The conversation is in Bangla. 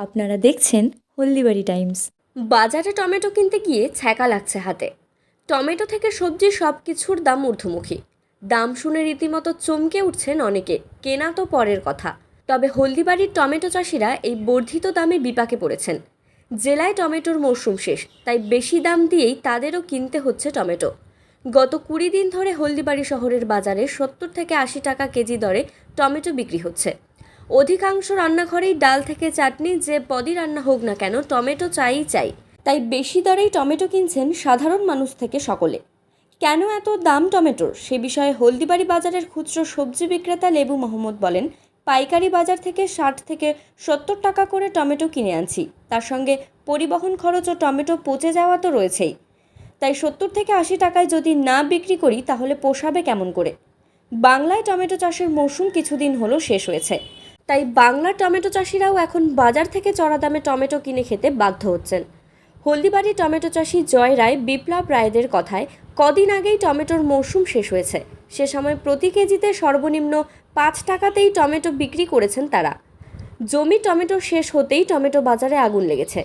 আপনারা দেখছেন হলদিবাড়ি টাইমস। বাজারে টমেটো কিনতে গিয়ে ছ্যাঁকা লাগছে হাতে। টমেটো থেকে সবজি সব কিছুর দাম ঊর্ধ্বমুখী। দাম শুনে রীতিমতো চমকে উঠছেন অনেকে, কেনা তো পরের কথা। তবে হলদিবাড়ির টমেটো চাষিরা এই বর্ধিত দামে বিপাকে পড়েছেন। জেলায় টমেটোর মরশুম শেষ, তাই বেশি দাম দিয়েই তাদেরও কিনতে হচ্ছে টমেটো। গত কুড়ি দিন ধরে হলদিবাড়ি শহরের বাজারে সত্তর থেকে আশি টাকা কেজি দরে টমেটো বিক্রি হচ্ছে। অধিকাংশ রান্নাঘরেই ডাল থেকে চাটনি, যে পদই রান্না হোক না কেন, টমেটো চাইই চাই। তাই বেশি দরেই টমেটো কিনছেন সাধারণ মানুষ থেকে সকলে। কেন এত দাম টমেটোর? সে বিষয়ে হলদিবাড়ি বাজারের খুচরো সবজি বিক্রেতা লেবু মোহাম্মদ বলেন, পাইকারি বাজার থেকে ষাট থেকে সত্তর টাকা করে টমেটো কিনে আনছি। তার সঙ্গে পরিবহন খরচ ও টমেটো পচে যাওয়া তো রয়েছেই। তাই সত্তর থেকে আশি টাকায় যদি না বিক্রি করি, তাহলে পোষাবে কেমন করে? বাংলায় টমেটো চাষের মৌসুম কিছুদিন হলো শেষ হয়েছে। তাই বাংলার টমেটো চাষিরাও এখন বাজার থেকে চড়া দামে টমেটো কিনে খেতে বাধ্য হচ্ছেন। হলদিবাড়ি টমেটো চাষি জয় রায় বিপ্লব রায়দের কথায়, কদিন আগেই টমেটোর মৌসুম শেষ হয়েছে। সে সময় প্রতি কেজিতে সর্বনিম্ন পাঁচ টাকাতেই টমেটো বিক্রি করেছেন তারা। জমি টমেটো শেষ হতেই টমেটো বাজারে আগুন লেগেছে।